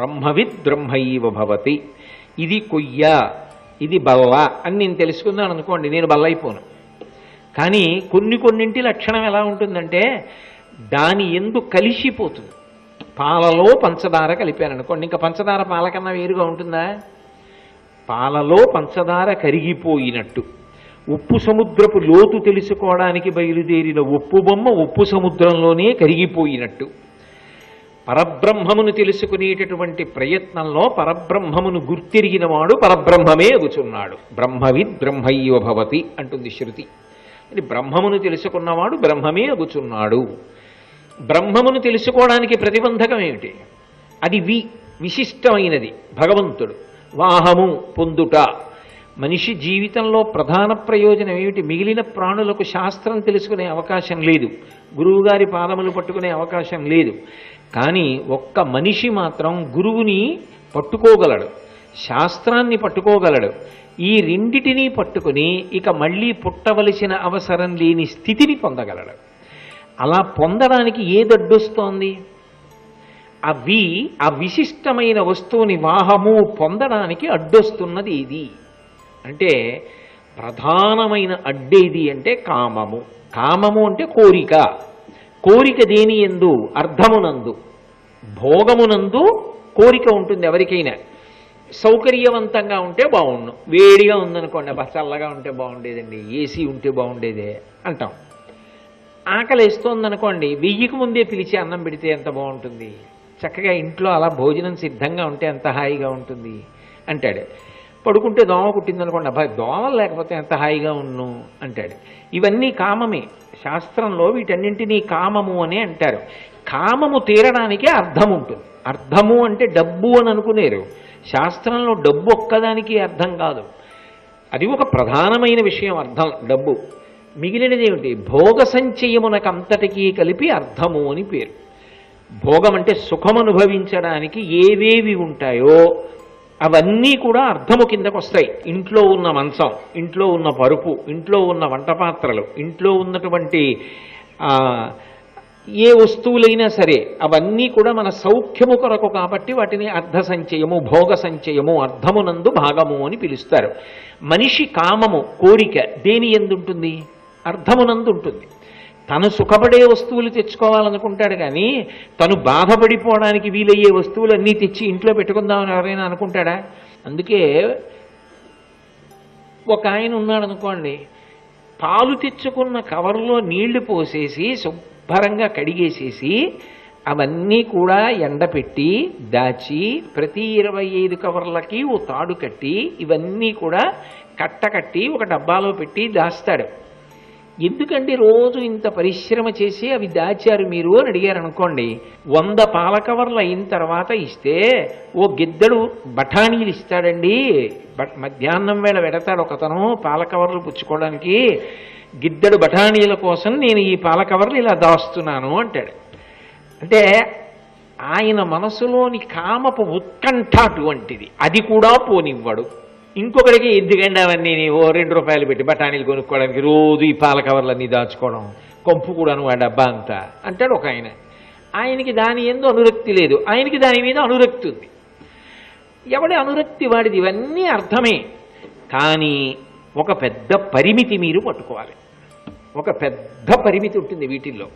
బ్రహ్మవిద్ బ్రహ్మైవ భవతి. ఇది కొయ్య ఇది బల్ల అని నేను తెలుసుకున్నాను అనుకోండి నేను బల్లైపోను కానీ కొన్ని కొన్నింటి లక్షణం ఎలా ఉంటుందంటే దాని ఎందు కలిసిపోతుంది. పాలలో పంచదార కలిపాను అనుకోండి ఇంకా పంచదార పాల కన్నా వేరుగా ఉంటుందా? పాలలో పంచదార కరిగిపోయినట్టు. ఉప్పు సముద్రపు లోతు తెలుసుకోవడానికి బయలుదేరిన ఉప్పు బొమ్మ ఉప్పు సముద్రంలోనే కరిగిపోయినట్టు. పరబ్రహ్మమును తెలుసుకునేటటువంటి ప్రయత్నంలో పరబ్రహ్మమును గుర్తిరిగిన వాడు పరబ్రహ్మమే అగుచున్నాడు బ్రహ్మవిద్ బ్రహ్మైవ భవతి అంటుంది శృతి. అది బ్రహ్మమును తెలుసుకున్నవాడు బ్రహ్మమే అగుచున్నాడు బ్రహ్మమును తెలుసుకోవడానికి ప్రతిబంధకం ఏమిటి? అది వి విశిష్టమైనది భగవంతుడు. వాహము పొందుట. మనిషి జీవితంలో ప్రధాన ప్రయోజనం ఏమిటి? మిగిలిన ప్రాణులకు శాస్త్రం తెలుసుకునే అవకాశం లేదు. గురువుగారి పాదములు పట్టుకునే అవకాశం లేదు. కానీ ఒక్క మనిషి మాత్రం గురువుని పట్టుకోగలడు శాస్త్రాన్ని పట్టుకోగలడు. ఈ రెండిటినీ పట్టుకుని ఇక మళ్ళీ పుట్టవలసిన అవసరం లేని స్థితిని పొందగలడు. అలా పొందడానికి ఏదడ్డొస్తోంది అవి ఆ విశిష్టమైన వస్తువుని వాహము పొందడానికి అడ్డొస్తున్నది ఇది. అంటే ప్రధానమైన అడ్డేది అంటే కామము. కామము అంటే కోరిక. కోరిక దేని ఎందు అర్థమునందు. భోగమునందు కోరిక ఉంటుంది ఎవరికైనా. సౌకర్యవంతంగా ఉంటే బాగుండు. వేడిగా ఉందనుకోండి అబ్బా చల్లగా ఉంటే బాగుండేదండి. ఏసీ ఉంటే బాగుండేదే అంటాం. ఆకలి వేస్తోందనుకోండి వెయ్యికి ముందే పిలిచి అన్నం పెడితే ఎంత బాగుంటుంది? చక్కగా ఇంట్లో అలా భోజనం సిద్ధంగా ఉంటే ఎంత హాయిగా ఉంటుంది? అంటాడు. పడుకుంటే దోమ కుట్టిందనుకోండి అబ్బాయి దోమలు లేకపోతే ఎంత హాయిగా ఉన్ను? అంటాడు. ఇవన్నీ కామమే. శాస్త్రంలో వీటన్నింటినీ కామము అని అంటారు. కామము తీరడానికే అర్థం ఉంటుంది. అర్థము అంటే డబ్బు అని అనుకునేరు. శాస్త్రంలో డబ్బు ఒక్కదానికి అర్థం కాదు. అది ఒక ప్రధానమైన విషయం అర్థం డబ్బు. మిగిలినది ఏమిటి? భోగ సంచయమునకంతటికీ కలిపి అర్థము అని పేరు. భోగం అంటే సుఖం అనుభవించడానికి ఏవేవి ఉంటాయో అవన్నీ కూడా అర్థము కిందకు వస్తాయి. ఇంట్లో ఉన్న మంచం ఇంట్లో ఉన్న పరుపు ఇంట్లో ఉన్న వంట పాత్రలు ఇంట్లో ఉన్నటువంటి ఏ వస్తువులైనా సరే అవన్నీ కూడా మన సౌఖ్యము కొరకు కాబట్టి వాటిని అర్ధ సంచయము భోగ సంచయము అర్థమునందు భాగము అని పిలుస్తారు. మనిషి కామము కోరిక దేని ఎందుంటుంది అర్థమునందు ఉంటుంది తను సుఖపడే వస్తువులు తెచ్చుకోవాలనుకుంటాడు కానీ తను బాధపడిపోవడానికి వీలయ్యే వస్తువులన్నీ తెచ్చి ఇంట్లో పెట్టుకుందామని ఎవరైనా అనుకుంటాడా? అందుకే ఒక ఆయన ఉన్నాడు అనుకోండి పాలు తెచ్చుకున్న కవర్లో నీళ్ళు పోసేసి శుభ్రంగా కడిగేసేసి అవన్నీ కూడా ఎండపెట్టి దాచి ప్రతి ఇరవై ఐదు కవర్లకి ఓ తాడు కట్టి ఇవన్నీ కూడా కట్టకట్టి ఒక డబ్బాలో పెట్టి దాస్తాడు. ఎందుకండి రోజు ఇంత పరిశ్రమ చేసి అవి దాచారు మీరు అని అడిగారు అనుకోండి వంద పాల కవర్లు అయిన తర్వాత ఇస్తే ఓ గిద్దడు బఠానీలు ఇస్తాడండి. బట్ మధ్యాహ్నం వేళ పెడతాడు ఒకతను పాల కవర్లు పుచ్చుకోవడానికి. గిద్దడు బఠానీల కోసం నేను ఈ పాల కవర్లు ఇలా దాస్తున్నాను అంటాడు. అంటే ఆయన మనసులోని కామపు ఉత్కంఠ అటువంటిది. అది కూడా పోనివ్వడు. ఇంకొకడికి ఎందుకండి అవన్నీ ఓ రెండు రూపాయలు పెట్టి బఠానీలు కొనుక్కోవడానికి రోజు ఈ పాల కవర్లన్నీ దాచుకోవడం. కొంపు కూడాను ఆ డబ్బా అంతా. అంటాడు ఒక ఆయన. ఆయనకి దాని ఎందు అనురక్తి లేదు. ఆయనకి దాని మీద అనురక్తి ఉంది. ఎవడి అనురక్తి వాడిది? ఇవన్నీ అర్థమే. కానీ ఒక పెద్ద పరిమితి మీరు పట్టుకోవాలి. ఒక పెద్ద పరిమితి ఉంటుంది వీటిల్లో.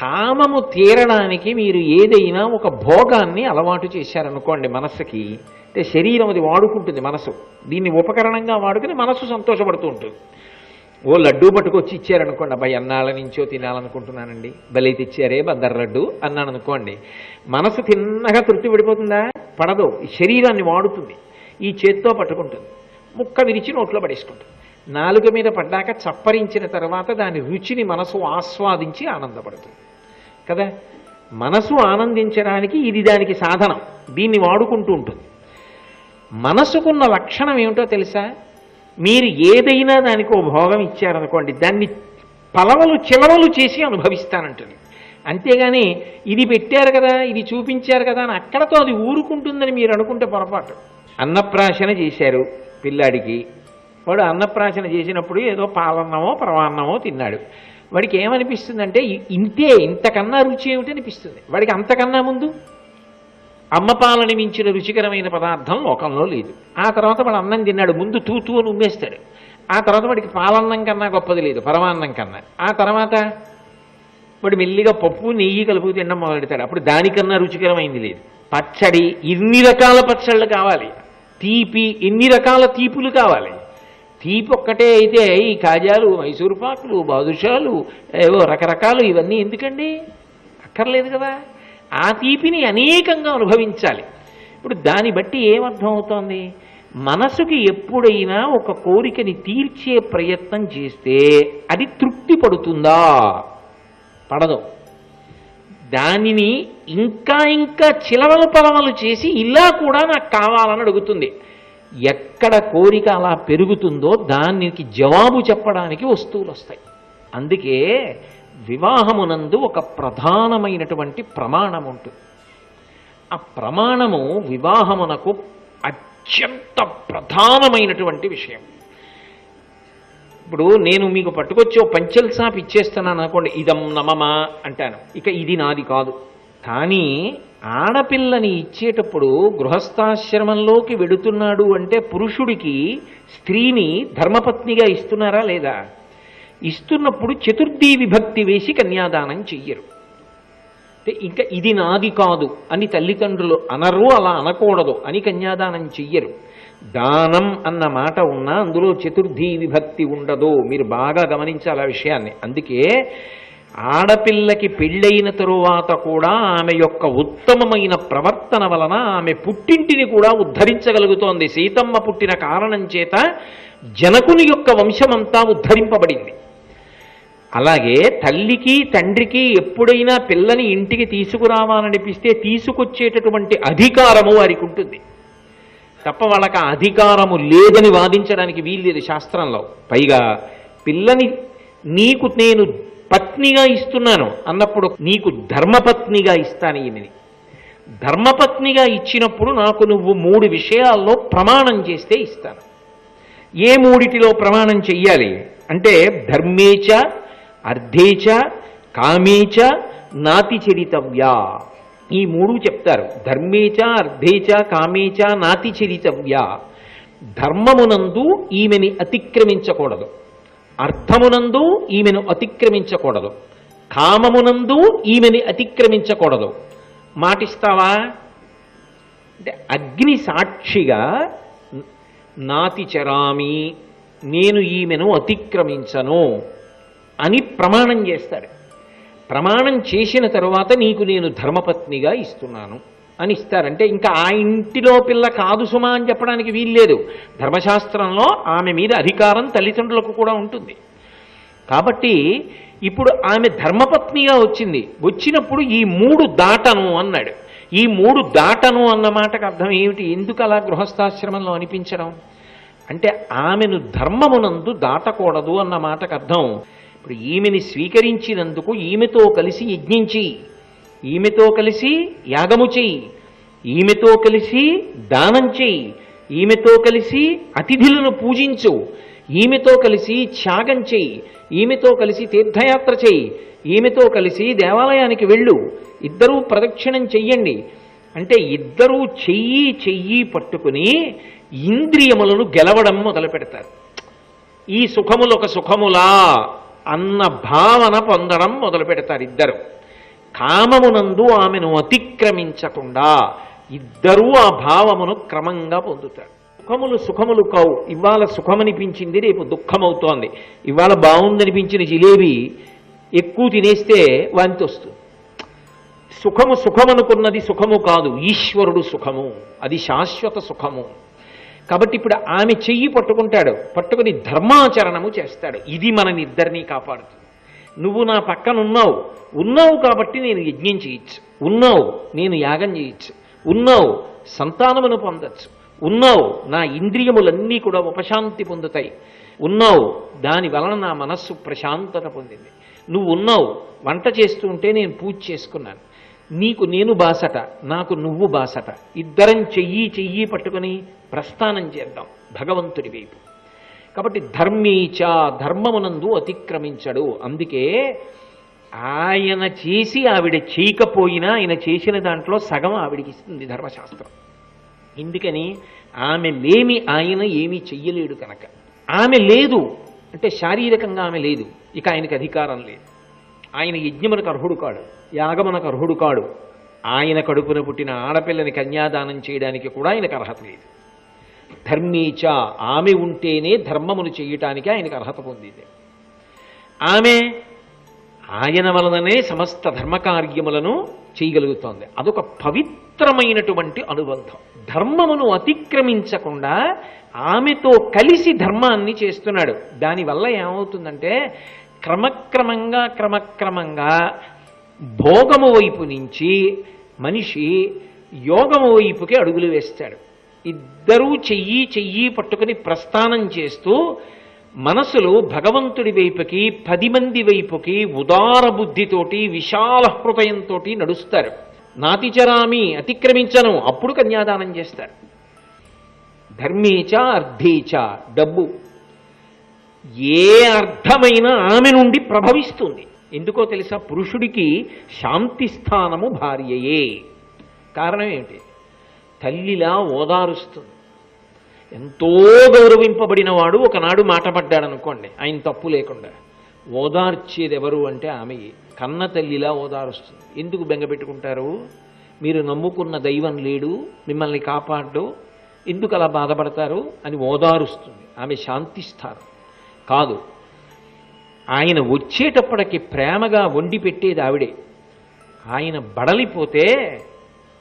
కామము తీరడానికి మీరు ఏదైనా ఒక భోగాన్ని అలవాటు చేశారనుకోండి మనస్సుకి అంటే శరీరం అది వాడుకుంటుంది మనసు. దీన్ని ఉపకరణంగా వాడుకుని మనసు సంతోషపడుతూ ఉంటుంది. ఓ లడ్డూ పట్టుకొచ్చి ఇచ్చారనుకోండి అబ్బాయి అన్నాళ్ళ నుంచో తినాలనుకుంటున్నానండి. భలే తెచ్చారే బందర్ లడ్డు అన్నాను అనుకోండి మనసు తిన్నగా తృప్తి పడిపోతుందా? పడదు. ఈ శరీరాన్ని వాడుతుంది. ఈ చేత్తో పట్టుకుంటుంది. ముక్క విరిచి నోట్లో పడేసుకుంటుంది. నాలుక మీద పడ్డాక చప్పరించిన తర్వాత దాని రుచిని మనసు ఆస్వాదించి ఆనందపడుతుంది. కదా? మనసు ఆనందించడానికి ఇది దానికి సాధనం. దీన్ని వాడుకుంటూ ఉంటుంది. మనసుకున్న లక్షణం ఏమిటో తెలుసా? మీరు ఏదైనా దానికి ఓ భోగం ఇచ్చారనుకోండి దాన్ని పలవలు చిలవలు చేసి అనుభవిస్తానంటుంది. అంతేగాని ఇది పెట్టారు కదా ఇది చూపించారు కదా అని అక్కడతో అది ఊరుకుంటుందని మీరు అనుకుంటే పొరపాటు. అన్నప్రాశన చేశారు పిల్లాడికి వాడు అన్నప్రాశన చేసినప్పుడు ఏదో పాలన్నమో పరమాన్నమో తిన్నాడు. వాడికి ఏమనిపిస్తుందంటే ఇంతే ఇంతకన్నా రుచి ఏమిటి అనిపిస్తుంది. వాడికి అంతకన్నా ముందు అమ్మ పాలని మించిన రుచికరమైన పదార్థం లోకంలో లేదు. ఆ తర్వాత వాడు అన్నం తిన్నాడు ముందు తూతూ అని ఉమ్మేస్తాడు. ఆ తర్వాత వాడికి పాలన్నం కన్నా గొప్పది లేదు పరమాన్నం కన్నా. ఆ తర్వాత వాడు మెల్లిగా పప్పు నెయ్యి కలుపు తినడం మొదలెడతాడు. అప్పుడు దానికన్నా రుచికరమైంది లేదు. పచ్చడి ఇన్ని రకాల పచ్చళ్ళు కావాలి. తీపి ఎన్ని రకాల తీపులు కావాలి. తీపి ఒక్కటే అయితే ఈ కాజాలు మైసూరు పాకులు బాదుషాలు ఏవో రకరకాలు ఇవన్నీ ఎందుకండి? అక్కర్లేదు కదా. ఆ తీపిని అనేకంగా అనుభవించాలి. ఇప్పుడు దాన్ని బట్టి ఏమర్థం అవుతోంది మనసుకి ఎప్పుడైనా ఒక కోరికని తీర్చే ప్రయత్నం చేస్తే అది తృప్తి పడుతుందా? పడదు. దానిని ఇంకా ఇంకా చిలవలు పలవలు చేసి ఇలా కూడా నాకు కావాలని అడుగుతుంది. ఎక్కడ కోరిక అలా పెరుగుతుందో దానికి జవాబు చెప్పడానికి వస్తువులు వస్తాయి అందుకే వివాహమునందు ఒక ప్రధానమైనటువంటి ప్రమాణం ఉంటుంది ఆ ప్రమాణము వివాహమునకు అత్యంత ప్రధానమైనటువంటి విషయం. ఇప్పుడు నేను మీకు పట్టుకొచ్చి ఓ పంచల్ సాప్ ఇచ్చేస్తున్నాను అనుకోండి ఇదం నమమా అంటాను. ఇక ఇది నాది కాదు. కానీ ఆడపిల్లని ఇచ్చేటప్పుడు గృహస్థాశ్రమంలోకి వెడుతున్నాడు అంటే పురుషుడికి స్త్రీని ధర్మపత్నిగా ఇస్తున్నారా లేదా? ఇస్తున్నప్పుడు చతుర్థీ విభక్తి వేసి కన్యాదానం చెయ్యరు. అంటే ఇంకా ఇది నాది కాదు అని తల్లిదండ్రులు అనరు అలా అనకూడదు అని కన్యాదానం చెయ్యరు. దానం అన్న మాట ఉన్నా అందులో చతుర్థీ విభక్తి ఉండదు. మీరు బాగా గమనించాలి ఆ విషయాన్ని. అందుకే ఆడపిల్లకి పెళ్ళైన తరువాత కూడా ఆమె యొక్క ఉత్తమమైన ప్రవర్తన వలన ఆమె పుట్టింటిని కూడా ఉద్ధరించగలుగుతోంది. సీతమ్మ పుట్టిన కారణం చేత జనకుని యొక్క వంశమంతా ఉద్ధరింపబడింది. అలాగే తల్లికి తండ్రికి ఎప్పుడైనా పిల్లని ఇంటికి తీసుకురావాలనిపిస్తే తీసుకొచ్చేటటువంటి అధికారము వారికి ఉంటుంది. తప్ప వాళ్ళకి ఆ అధికారము లేదని వాదించడానికి వీల్లేదు శాస్త్రంలో. పైగా పిల్లని నీకు నేను పత్నిగా ఇస్తున్నాను అన్నప్పుడు నీకు ధర్మపత్నిగా ఇస్తాను ఈమెని. ధర్మపత్నిగా ఇచ్చినప్పుడు నాకు నువ్వు మూడు విషయాల్లో ప్రమాణం చేస్తే ఇస్తాను. ఏ మూడిటిలో ప్రమాణం చెయ్యాలి? అంటే ధర్మేచ అర్ధేచ కామేచ నాతిచరితవ్యా. ఈ మూడు చెప్తారు. ధర్మేచ అర్ధేచ కామేచ నాతిచరితవ్యా. ధర్మమునందు ఈమెని అతిక్రమించకూడదు. అర్థమునందు ఈమెను అతిక్రమించకూడదు. కామమునందు ఈమెని అతిక్రమించకూడదు. మాటిస్తావా? అంటే అగ్ని సాక్షిగా నాతి చరామి నేను ఈమెను అతిక్రమించను అని ప్రమాణం చేస్తాడు. ప్రమాణం చేసిన తరువాత నీకు నేను ధర్మపత్నిగా ఇస్తున్నాను. అని ఇస్తారంటే ఇంకా ఆ ఇంటిలో పిల్ల కాదు సుమా అని చెప్పడానికి వీల్లేదు ధర్మశాస్త్రంలో ఆమె మీద అధికారం తల్లిదండ్రులకు కూడా ఉంటుంది. కాబట్టి ఇప్పుడు ఆమె ధర్మపత్నిగా వచ్చింది. వచ్చినప్పుడు ఈ మూడు దాటను అన్నాడు. ఈ మూడు దాటను అన్న మాటకు అర్థం ఏమిటి? ఎందుకు అలా గృహస్థాశ్రమంలో అనిపించడం? అంటే ఆమెను ధర్మమునందు దాటకూడదు అన్న మాటకు అర్థం. ఇప్పుడు ఈమెని స్వీకరించినందుకు ఈమెతో కలిసి యజ్ఞించి ఈమెతో కలిసి యాగము చెయ్యి ఈమెతో కలిసి దానం చెయ్యి ఈమెతో కలిసి అతిథులను పూజించు. ఈమెతో కలిసి త్యాగం చెయ్యి ఈమెతో కలిసి తీర్థయాత్ర చెయ్యి ఈమెతో కలిసి దేవాలయానికి వెళ్ళు. ఇద్దరూ ప్రదక్షిణం చెయ్యండి. అంటే ఇద్దరూ చెయ్యి చెయ్యి పట్టుకుని ఇంద్రియములను గెలవడం మొదలు పెడతారు. ఈ సుఖములు ఒక సుఖములా అన్న భావన పొందడం మొదలు పెడతారు ఇద్దరు. కామమునందు ఆమెను అతిక్రమించకుండా ఇద్దరూ ఆ భావమును క్రమంగా పొందుతారు. సుఖములు సుఖములు కావు. ఇవాళ సుఖమనిపించింది రేపు దుఃఖమవుతోంది. ఇవాళ బాగుందనిపించిన జిలేబీ ఎక్కువ తినేస్తే వాంతి వస్తుంది. సుఖము సుఖమనుకున్నది సుఖము కాదు. ఈశ్వరుడు సుఖము. అది శాశ్వత సుఖము. కాబట్టి ఇప్పుడు ఆమె చెయ్యి పట్టుకుంటాడు. పట్టుకుని ధర్మాచరణము చేస్తాడు. ఇది మననిద్దరినీ కాపాడుతుంది. నువ్వు నా పక్కన ఉన్నావు. ఉన్నావు కాబట్టి నేను యజ్ఞం చేయొచ్చు ఉన్నావు నేను యాగం చేయొచ్చు ఉన్నావు సంతానమును పొందచ్చు. ఉన్నావు నా ఇంద్రియములన్నీ కూడా ఉపశాంతి పొందుతాయి. ఉన్నావు దాని వలన నా మనస్సు ప్రశాంతత పొందింది. నువ్వు ఉన్నావు వంట చేస్తూ ఉంటే నేను పూజ చేసుకున్నాను. నీకు నేను బాసట నాకు నువ్వు బాసట. ఇద్దరం చెయ్యి చెయ్యి పట్టుకొని ప్రస్థానం చేద్దాం భగవంతుడి వైపు. కాబట్టి ధర్మీచ ధర్మమునందు అతిక్రమించడు. అందుకే ఆయన చేసి ఆవిడ చేయకపోయినా ఆయన చేసిన దాంట్లో సగం ఆవిడికి ఇస్తుంది ధర్మశాస్త్రం. ఎందుకని ఆమె లేమి ఆయన ఏమీ చెయ్యలేడు కనుక. ఆమె లేదు. అంటే శారీరకంగా ఆమె లేదు. ఇక ఆయనకి అధికారం లేదు. ఆయన యజ్ఞమునకు అర్హుడు కాడు. యాగమునకు అర్హుడు కాడు. ఆయన కడుపున పుట్టిన ఆడపిల్లని కన్యాదానం చేయడానికి కూడా ఆయనకు అర్హత లేదు. ధర్మీచ ఆమె ఉంటేనే ధర్మమును చేయటానికి ఆయనకు అర్హత పొందింది ఆమె ఆయన వలననే సమస్త ధర్మకార్యములను చేయగలుగుతోంది. అదొక పవిత్రమైనటువంటి అనుబంధం. ధర్మమును అతిక్రమించకుండా ఆమెతో కలిసి ధర్మాన్ని చేస్తున్నాడు. దానివల్ల ఏమవుతుందంటే క్రమక్రమంగా క్రమక్రమంగా భోగము వైపు నుంచి మనిషి యోగము వైపుకి అడుగులు వేస్తాడు. ఇద్దరూ చెయ్యి చెయ్యి పట్టుకుని ప్రస్థానం చేస్తూ మనసులో భగవంతుడి వైపుకి పది మంది వైపుకి ఉదార బుద్ధితోటి విశాల హృదయంతో నడుస్తారు. నాతిచరామి అతిక్రమించను అప్పుడు కన్యాదానం చేస్తారు. ధర్మేచ అర్థేచ డబ్బు. ఏ అర్థమైన ఆమె నుండి ప్రభవిస్తుంది. ఎందుకో తెలుసా? పురుషుడికి శాంతి స్థానము భార్యయే. కారణం ఏమిటి? తల్లిలా ఓదారుస్తుంది. ఎంతో గౌరవింపబడిన వాడు ఒకనాడు మాట పడ్డాడనుకోండి ఆయన తప్పు లేకుండా. ఓదార్చేది ఎవరు అంటే ఆమె. కన్న తల్లిలా ఓదారుస్తుంది. ఎందుకు బెంగపెట్టుకుంటారు మీరు నమ్ముకున్న దైవం లేడు మిమ్మల్ని కాపాడు ఎందుకు అలా బాధపడతారు అని ఓదారుస్తుంది. ఆమె శాంతిస్తారు కాదు ఆయన వచ్చేటప్పటికి ప్రేమగా వండి పెట్టేది ఆవిడే. ఆయన బడలిపోతే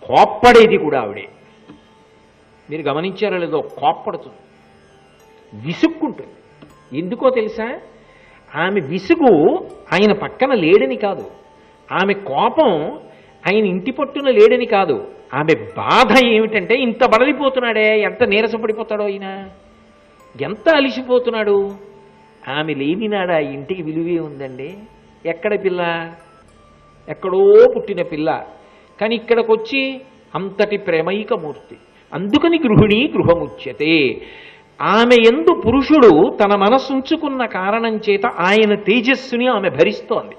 కోప్పడేది కూడా ఆవిడే. మీరు గమనించారో లేదో కోప్పడుతుంది. విసుక్కుంటుంది. ఎందుకో తెలుసా? ఆమె విసుగు ఆయన పక్కన లేడని కాదు. ఆమె కోపం ఆయన ఇంటి పట్టున లేడని కాదు. ఆమె బాధ ఏమిటంటే ఇంత బడలిపోతున్నాడే ఎంత నీరసపడిపోతాడో ఆయన ఎంత అలిసిపోతున్నాడు. ఆమె లేనినాడా ఇంటికి విలువే ఉందండి. ఎక్కడ పిల్ల? ఎక్కడో పుట్టిన పిల్ల. కానీ ఇక్కడికి వచ్చి అంతటి ప్రేమైకమూర్తి అందుకని గృహిణి గృహముచ్యతే. ఆమె ఎందు పురుషుడు తన మనసుంచుకున్న కారణం చేత ఆయన తేజస్సుని ఆమె భరిస్తోంది.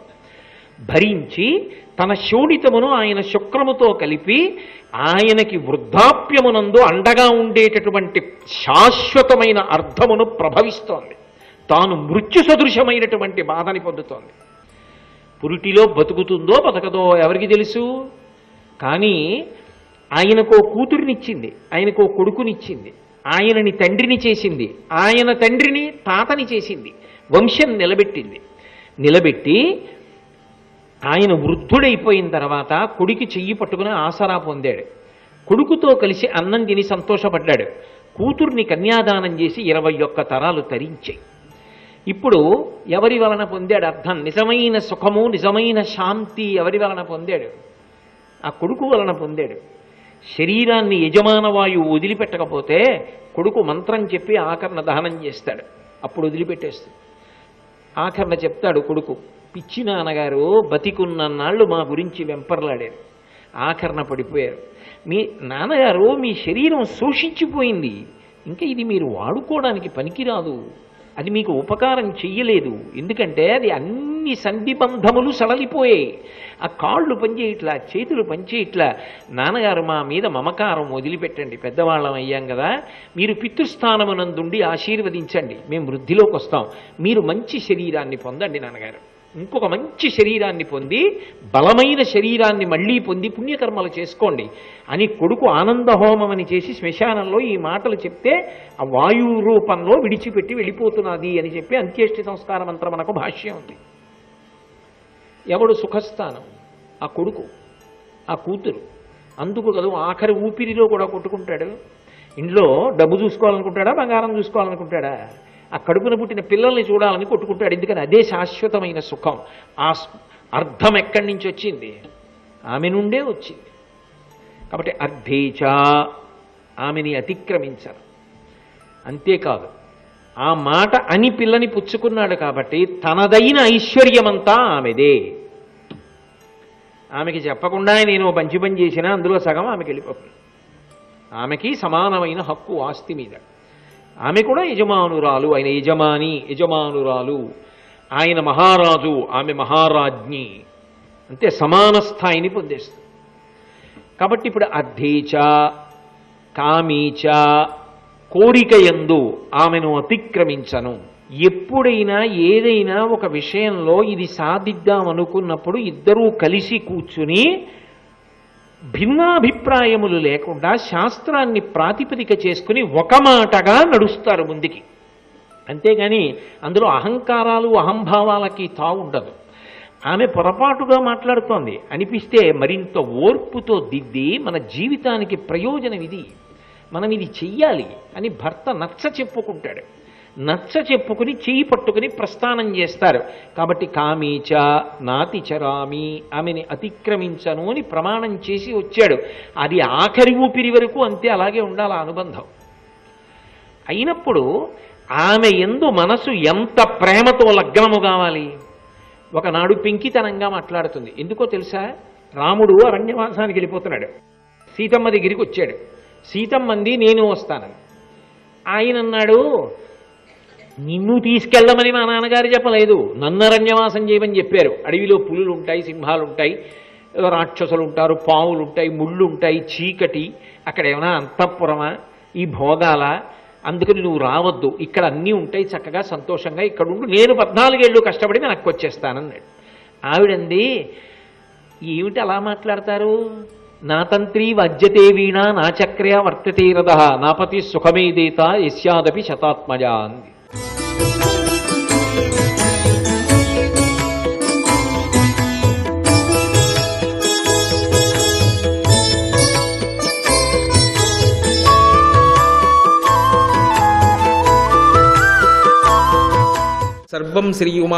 భరించి తన శోణితమును ఆయన శుక్రముతో కలిపి ఆయనకి వృద్ధాప్యమునందు అండగా ఉండేటటువంటి శాశ్వతమైన అర్థమును ప్రభవిస్తోంది. తాను మృత్యు సదృశమైనటువంటి బాధని పొందుతోంది. పురిటిలో బతుకుతుందో బతకదో ఎవరికి తెలుసు? కానీ ఆయనకో కూతురినిచ్చింది ఆయనకో కొడుకునిచ్చింది ఆయనని తండ్రిని చేసింది ఆయన తండ్రిని తాతని చేసింది వంశం నిలబెట్టింది. నిలబెట్టి ఆయన వృద్ధుడైపోయిన తర్వాత కొడుకు చెయ్యి పట్టుకుని ఆసరా పొందాడు. కొడుకుతో కలిసి అన్నం తిని సంతోషపడ్డాడు. కూతుర్ని కన్యాదానం చేసి ఇరవై ఒక్క తరాలు తరించాయి. ఇప్పుడు ఎవరి వలన పొందాడు అర్థం? నిజమైన సుఖము నిజమైన శాంతి ఎవరి వలన పొందాడు? ఆ కొడుకు వలన పొందాడు. శరీరాన్ని యజమాన వాయువు వదిలిపెట్టకపోతే కొడుకు మంత్రం చెప్పి ఆకరణ దహనం చేస్తాడు. అప్పుడు వదిలిపెట్టేస్తాడు. ఆఖరణ చెప్తాడు కొడుకు పిచ్చి నాన్నగారు బతికున్నన్నాళ్ళు మా గురించి వెంపర్లాడారు. ఆఖరణ పడిపోయారు. మీ నాన్నగారు మీ శరీరం శోషించిపోయింది. ఇంకా ఇది మీరు వాడుకోవడానికి పనికిరాదు. అది మీకు ఉపకారం చెయ్యలేదు. ఎందుకంటే అది అన్ని సంధిబంధములు సడలిపోయాయి. ఆ కాళ్ళు పనిచేయట్లా చేతులు పనిచేయట్లా నాన్నగారు మా మీద మమకారం వదిలిపెట్టండి. పెద్దవాళ్ళం అయ్యాం కదా. మీరు పితృస్థానమునందుండి ఆశీర్వదించండి. మేము వృద్ధిలోకి వస్తాం మీరు మంచి శరీరాన్ని పొందండి నాన్నగారు. ఇంకొక మంచి శరీరాన్ని పొంది బలమైన శరీరాన్ని మళ్ళీ పొంది పుణ్యకర్మలు చేసుకోండి. అని కొడుకు ఆనంద హోమం అని చేసి శ్మశానంలో ఈ మాటలు చెప్తే ఆ వాయు రూపంలో విడిచిపెట్టి వెళ్ళిపోతున్నది అని చెప్పి అంత్యేష్టి సంస్కార మంత్రం మనకు భాష్యం ఉంది. ఎవడు సుఖస్థానం? ఆ కొడుకు ఆ కూతురు. అందుకు కదా ఆఖరి ఊపిరిలో కూడా కొట్టుకుంటాడు. ఇంట్లో డబ్బు చూసుకోవాలనుకుంటాడా బంగారం చూసుకోవాలనుకుంటాడా? ఆ కడుపున పుట్టిన పిల్లల్ని చూడాలని కొట్టుకుంటాడు. ఎందుకని? అదే శాశ్వతమైన సుఖం. ఆ అర్థం ఎక్కడి నుంచి వచ్చింది? ఆమె నుండే వచ్చింది. కాబట్టి అర్ధేచ ఆమెని అతిక్రమించరు. అంతేకాదు ఆ మాట అని పిల్లని పుచ్చుకున్నాడు కాబట్టి తనదైన ఐశ్వర్యమంతా ఆమెదే. ఆమెకి చెప్పకుండా నేను ఓ మంచి పని చేసినా అందులో సగం ఆమెకి వెళ్ళిపోతుంది. ఆమెకి సమానమైన హక్కు ఆస్తి మీద. ఆమె కూడా యజమానురాలు ఆయన యజమాని యజమానురాలు. ఆయన మహారాజు ఆమె మహారాజ్ఞి. అంటే సమాన స్థాయిని పొందేస్తుంది. కాబట్టి ఇప్పుడు అద్ధేచ కామీచ కోరిక ఎందు ఆమెను అతిక్రమించను. ఎప్పుడైనా ఏదైనా ఒక విషయంలో ఇది సాధిద్దాం అనుకున్నప్పుడు ఇద్దరూ కలిసి కూర్చుని భిన్నాభిప్రాయములు లేకుండా శాస్త్రాన్ని ప్రాతిపదిక చేసుకుని ఒక మాటగా నడుస్తారు ముందుకి. అంతేగాని అందులో అహంకారాలు అహంభావాలకి తావు ఉండదు. ఆమె పొరపాటుగా మాట్లాడుతోంది. అనిపిస్తే మరింత ఓర్పుతో దిద్ది మన జీవితానికి ప్రయోజనం ఇది మనం ఇది చెయ్యాలి అని భర్త నచ్చ చెప్పుకుంటాడు నచ్చ చెప్పుకుని చెయ్యి పట్టుకుని ప్రస్థానం చేస్తారు. కాబట్టి కామీచ నాతి చరామి ఆమెని అతిక్రమించను అని ప్రమాణం చేసి వచ్చాడు. అది ఆఖరి ఊపిరి వరకు అంతే అలాగే ఉండాలి ఆ అనుబంధం. అయినప్పుడు ఆమె ఎందు మనసు ఎంత ప్రేమతో లగ్నము కావాలి? ఒకనాడు పెంకితనంగా మాట్లాడుతుంది. ఎందుకో తెలుసా? రాముడు అరణ్యవాసానికి వెళ్ళిపోతున్నాడు. సీతమ్మ దగ్గరికి వచ్చాడు. సీతమ్మంది నేను వస్తానని. ఆయన అన్నాడు నిన్ను తీసుకెళ్ళమని మా నాన్నగారు చెప్పలేదు. నన్నరణ్యవాసం చేయమని చెప్పారు. అడవిలో పులులు ఉంటాయి సింహాలు ఉంటాయి రాక్షసులు ఉంటారు పావులు ఉంటాయి ముళ్ళు ఉంటాయి చీకటి. అక్కడ ఏమైనా అంతఃపురమా? ఈ భోగాల? అందుకని నువ్వు రావద్దు. ఇక్కడ అన్నీ ఉంటాయి చక్కగా సంతోషంగా ఇక్కడ ఉండు నేను పద్నాలుగేళ్ళు కష్టపడి వెనక్కి వచ్చేస్తానన్నాడు ఆవిడంది ఏమిటి అలా మాట్లాడతారు? నా తంత్రి వజ్యతే వీణ నా చక్రయ వర్తతే రథ నాపతి సుఖమేదేత యస్యాదపి శతాత్మజ అంది. సర్వం శ్రీ ఉమా